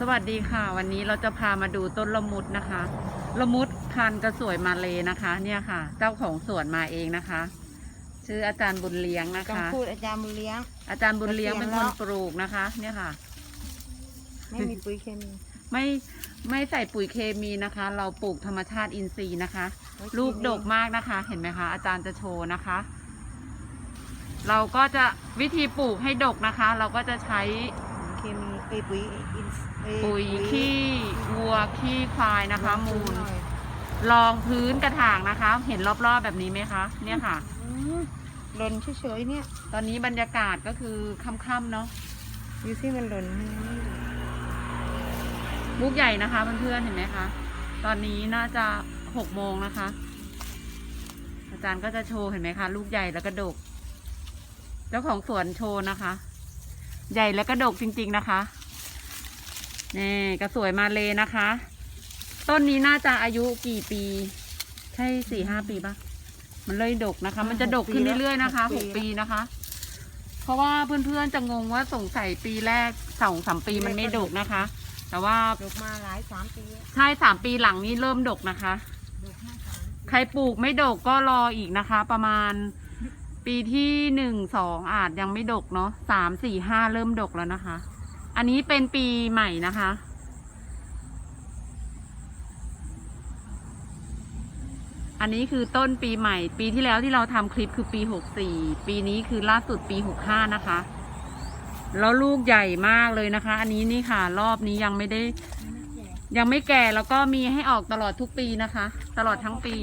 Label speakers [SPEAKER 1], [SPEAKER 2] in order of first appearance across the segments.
[SPEAKER 1] สวัสดีค่ะ วันนี้เราจะพามาดูต้นละมุดนะคะละมุดพันธุ์กระสวยมาเลยนะคะ เนี่ยค่ะ เจ้าของสวนมาเองนะคะ ชื่ออาจารย์บุญเลี้ยงนะ
[SPEAKER 2] ต้อง
[SPEAKER 1] คะ
[SPEAKER 2] พูดอาจารย์บุญเลี้ยง
[SPEAKER 1] อาจารย์บุญเลี้ยงเป็น
[SPEAKER 2] เกษี
[SPEAKER 1] ค
[SPEAKER 2] ยณ
[SPEAKER 1] น
[SPEAKER 2] แล้ว
[SPEAKER 1] ปลูกนะคะ เนี่ยค่ะ
[SPEAKER 2] ไม่มีปุ๋ยเคมี
[SPEAKER 1] ไม่ไม่ใส่ปุ๋ยเคมีนะคะ เราปลูกธรรมชาติอินทรีย์นะคะ ลูกดกมากนะคะ เห็นไหมคะ อาจารย์จะโชว์นะคะ เราก็จะวิธีปลูกให้ดกนะคะ เราก็จะใช้
[SPEAKER 2] เคมี เอ้ยปุ๋ยอินเอ้
[SPEAKER 1] ปุ๋ยขี้วัวขี้ควายนะคะ มูล
[SPEAKER 2] หน่อย
[SPEAKER 1] รองพื้นกระถางนะคะ เห็นรอบๆแบบนี้ไหมคะ เนี่ยค่ะ
[SPEAKER 2] อืมหล่นเฉยๆเนี่ย
[SPEAKER 1] ตอนนี้บรรยากาศก็คือค่ำๆเนาะ
[SPEAKER 2] ดูสิมันหล่นมันไม่หล่น
[SPEAKER 1] ลูกใหญ่นะคะเพื่อนๆเห็นไหมคะ ตอนนี้น่าจะหกโมงนะคะ อาจารย์ก็จะโชว์เห็นไหมคะ ลูกใหญ่แล้วก็ดก เจ้าของสวนโชว์นะคะ ใหญ่แล้วก็ดกจริง ๆนะคะ นี่กระสวยมาเลยนะคะ ต้นนี้น่าจะอายุกี่ปี ใช่สี่ห้าปีปะมันเลยดกนะคะ มันจะดกขึ้นเรื่อยๆนะคะหกปีนะคะ เพราะว่าเพื่อนๆจะงงว่าสงสัยปีแรกสองสามปีมันไม่ดกนะคะ แต่ว่า
[SPEAKER 2] ดกมาหลายสามปีอะ
[SPEAKER 1] ใช่สามปีหลังนี้เริ่มดกนะคะ
[SPEAKER 2] ดกมากสาม
[SPEAKER 1] ใครปลูกไม่ดกก็รออีกนะคะ ประมาณปีที่หนึ่งสองอาจยังไม่ดกเนาะสามสี่ห้าเริ่มดกแล้วนะคะ อันนี้เป็นปีใหม่นะคะ อันนี้คือต้นปีใหม่ ปีที่แล้วที่เราทำคลิปคือปีหกสี่ปีนี้คือล่าสุดปีหกห้านะคะ แล้วลูกใหญ่มากเลยนะคะ อันนี้นี่ค่ะ รอบนี้ยังไม่ได้ ยังไม่แก่แล้วก็มีให้ออกตลอดทุกปีนะคะ ตลอดทั้งปี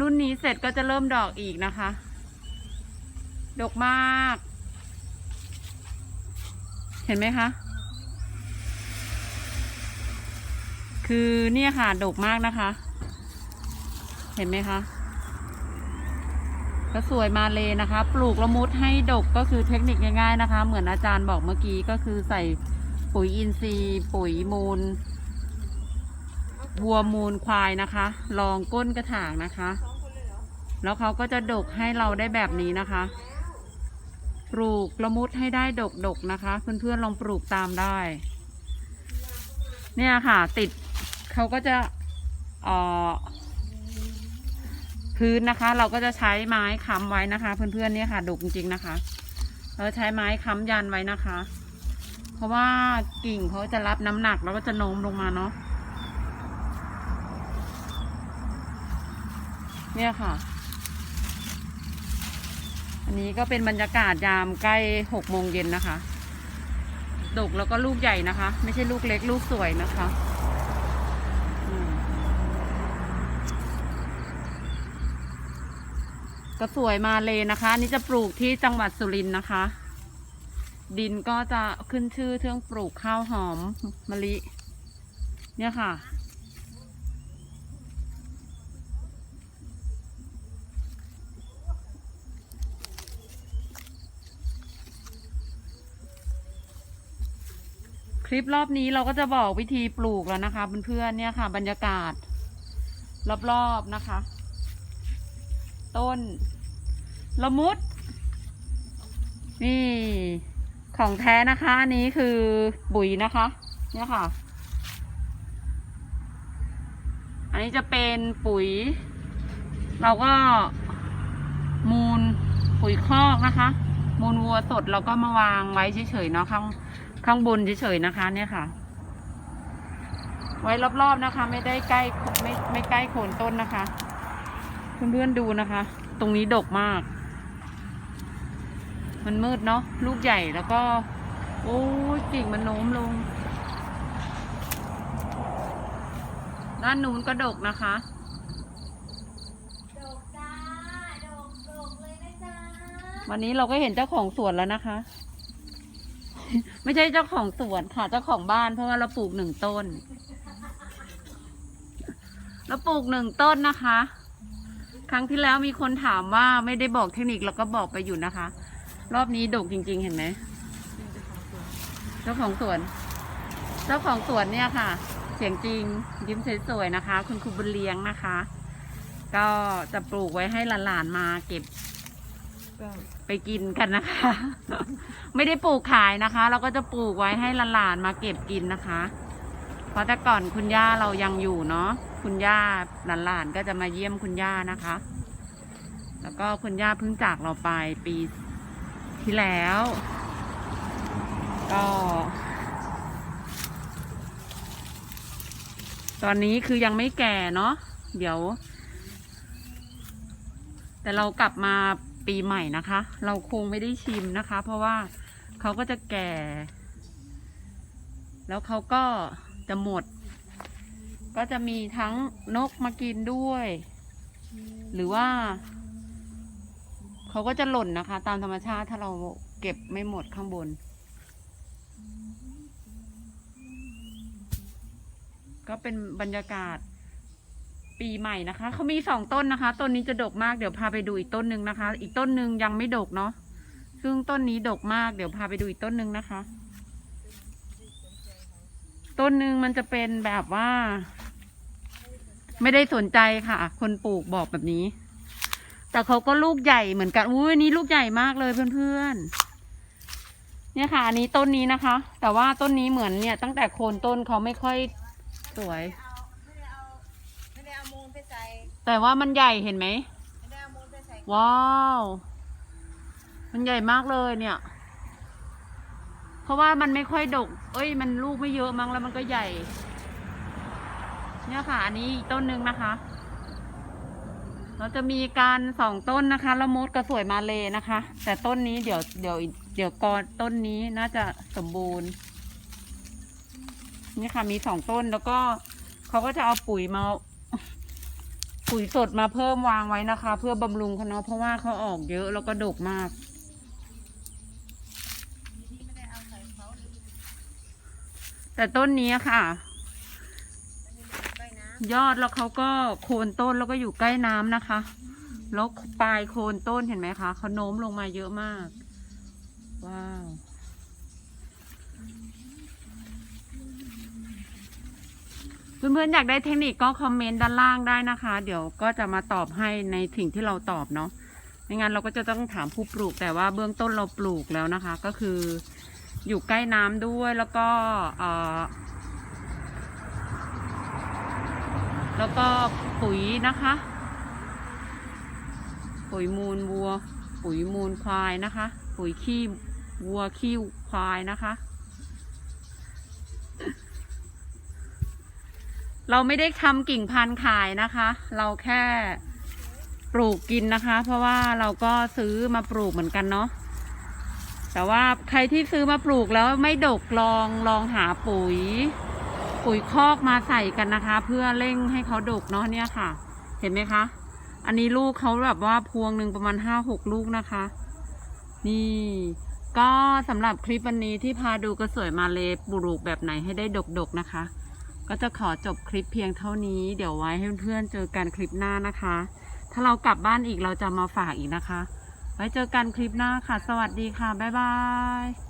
[SPEAKER 1] รุ่นนี้เสร็จก็จะเริ่มดอกอีกนะคะ ดกมาก เห็นไหมคะ คือเนี่ยค่ะดกมากนะคะ เห็นไหมคะก็สวยมาเลยนะคะ ปลูกละมุดให้ดกก็คือเทคนิคง่ายๆนะคะ เหมือนอาจารย์บอกเมื่อกี้ก็คือใส่ปุ๋ยอินทรีย์ปุ๋ยมูลวัวมูลควายนะคะรองก้นกระถางนะคะ แล้วเขาก็จะดกให้เราได้แบบนี้นะคะ ปลูกละมุดให้ได้ดกดกๆนะคะ เพื่อนๆลองปลูกตามได้ เนี่ยค่ะ ติดเขาก็จะออพื้นนะคะ เราก็จะใช้ไม้ค้ำไว้นะคะ เพื่อนๆเนี่ยค่ะดกจริงๆนะคะ เราใช้ไม้ค้ำยันไว้นะคะ เพราะว่ากิ่งเขาจะรับน้ำหนักแล้วก็จะโน้มลงมาเนาะเนี่ยค่ะ อันนี้ก็เป็นบรรยากาศยามใกล้หกโมงเย็นนะคะ ดกแล้วก็ลูกใหญ่นะคะ ไม่ใช่ลูกเล็กลูกสวยนะคะก็สวยมาเลยนะคะนนี่จะปลูกที่จังหวัดสุรินทร์นะคะ ดินก็จะขึ้นชื่อเรื่องปลูกข้าวหอมมะลิ เนี่ยค่ะ คลิปรอบนี้เราก็จะบอกวิธีปลูกแล้วนะคะเพื่อนๆเนี่ยค่ะ บรรยากาศ รอบๆนะคะ ต้น ละมุด นี่ของแท้นะคะอันนี้คือปุ๋ยนะคะ เนี่ยค่ะ อันนี้จะเป็นปุ๋ย เราก็มูลปุ๋ยคอกนะคะ มูลวัวสดเราก็มาวางไว้เฉยๆเนาะข้าง ข้างบนเฉยๆนะคะ เนี่ยค่ะ ไว้รอบๆนะคะ ไม่ได้ใกล้ไม่ไม่ใกล้โคนต้นนะคะเพื่อนๆดูนะคะ ตรงนี้ดกมาก มันมืดเนาะลูกใหญ่แล้วก็ โอ้ยกิ่งมันโน้มลง ด้านนู้นก็ดกนะคะ
[SPEAKER 2] ดกจ้าดกดกเลยนะจ้า
[SPEAKER 1] วันนี้เราก็เห็นเจ้าของสวนแล้วนะคะ ไม่ใช่เจ้าของสวนค่ะ เจ้าของบ้าน เพราะว่าเราปลูกหนึ่งต้น เราปลูกหนึ่งต้นนะคะ ครั้งที่แล้วมีคนถามว่าไม่ได้บอกเทคนิคเราก็บอกไปอยู่นะคะ รอบนี้ดกจริง ๆ เห็นไหมเจ้าของสวน เจ้าของสวนเนี่ยค่ะ เสียงจริง ยิ้มสวยๆนะคะ คุณครูบุญเลี้ยงนะคะ ก็จะปลูกไว้ให้หลานๆมาเก็บ ไปกินกันนะคะ ไม่ได้ปลูกขายนะคะ เราก็จะปลูกไว้ให้หลานๆมาเก็บกินนะคะ เพราะแต่ก่อนคุณย่าเรายังอยู่เนาะคุณย่าหลานๆก็จะมาเยี่ยมคุณย่านะคะ แล้วก็คุณย่าเพิ่งจากเราไปปีที่แล้ว ก็ตอนนี้คือยังไม่แก่เนาะเดี๋ยว แต่เรากลับมา ปีใหม่นะคะ เราคงไม่ได้ชิมนะคะ เพราะว่าเขาก็จะแก่ แล้วเขาก็จะหมด ก็จะมีทั้งนกมากินด้วย หรือว่าเขาก็จะหล่นนะคะ ตามธรรมชาติถ้าเราเก็บไม่หมดข้างบน ก็เป็นบรรยากาศ ปีใหม่นะคะ เขามีสองต้นนะคะ ต้นนี้จะดกมาก เดี๋ยวพาไปดูอีกต้นหนึ่งนะคะ อีกต้นหนึ่งยังไม่ดกเนาะ ซึ่งต้นนี้ดกมาก เดี๋ยวพาไปดูอีกต้นหนึ่งนะคะ ต้นหนึ่งมันจะเป็นแบบว่า ไม่ได้สนใจค่ะ คนปลูกบอกแบบนี้ แต่เขาก็ลูกใหญ่เหมือนกัน อุ้ยนนี้ลูกใหญ่มากเลยเพื่อนๆ เนี่ยค่ะ อันนี้ต้นนี้นะคะ แต่ว่าต้นนี้เหมือนเนี่ย ตั้งแต่โคนต้นเขาไม่ค่อยสวย
[SPEAKER 2] ไม่ได้เอาไม่ได้เอามูลไปใส่
[SPEAKER 1] แต่ว่ามันใหญ่เห็นไหมว้าว มันใหญ่มากเลยเนี่ย เพราะว่ามันไม่ค่อยดก เอ้ย มันลูกไม่เยอะมั้งแล้วมันก็ใหญ่ เนี่ยค่ะ อันนี้ต้นหนึ่งนะคะ เราจะมีการสองต้นนะคะล้วมดกระสวยมาเลยนะคะ แต่ต้นนี้เดี๋ยวเดี๋ยวเดี๋ยวกอนต้นนี้น่าจะสมบูรณ์นี่ค่ะมีสองต้นแล้วก็เขาก็จะเอาปุ๋ยมา ปุ๋ยสดมาเพิ่มวางไว้นะคะ เพื่อบำรุงเขาเนาะเพราะว่าเขาออกเยอะแล้วก็ดกมากแต่ต้นนี้ค่ะ ยอดแล้วเขาก็โคนต้นแล้วก็อยู่ใกล้น้ำนะคะ แล้วปลายโคนต้นเห็นไหมคะเขาโน้มลงมาเยอะมาก ว้าว เพื่อนๆอยากได้เทคนิคก็คอมเมนต์ด้านล่างได้นะคะ เดี๋ยวก็จะมาตอบให้ในสิ่งที่เราตอบเนาะไม่งั้นเราก็จะต้องถามผู้ปลูกแต่ว่าเบื้องต้นเราปลูกแล้วนะคะ ก็คืออยู่ใกล้น้ำด้วยแล้วก็เอ่อแล้วก็ปุ๋ยนะคะ ปุ๋ยมูลวัว ปุ๋ยมูลควายนะคะ ปุ๋ยขี้วัวขี้ควายนะคะ เราไม่ได้ทำกิ่งพันธุ์ขายนะคะ เราแค่ปลูกกินนะคะ เพราะว่าเราก็ซื้อมาปลูกเหมือนกันเนาะแต่ว่าใครที่ซื้อมาปลูกแล้วไม่ดกลองลองหาปุ๋ย ปุ๋ยคอกมาใส่กันนะคะ เพื่อเร่งให้เขาดกเนาะเนี่ยค่ะ เห็นไหมคะ อันนี้ลูกเขาแบบว่าพวงหนึ่งประมาณห้าหกลูกนะคะ นี่ ก็สำหรับคลิปวันนี้ที่พาดูกระสวยมาเลปลูกแบบไหนให้ได้ดกๆนะคะ ก็จะขอจบคลิปเพียงเท่านี้ เดี๋ยวไว้ให้เพื่อนๆเจอกันคลิปหน้านะคะ ถ้าเรากลับบ้านอีกเราจะมาฝากอีกนะคะ ไว้เจอกันคลิปหน้าค่ะ สวัสดีค่ะ บ๊ายบาย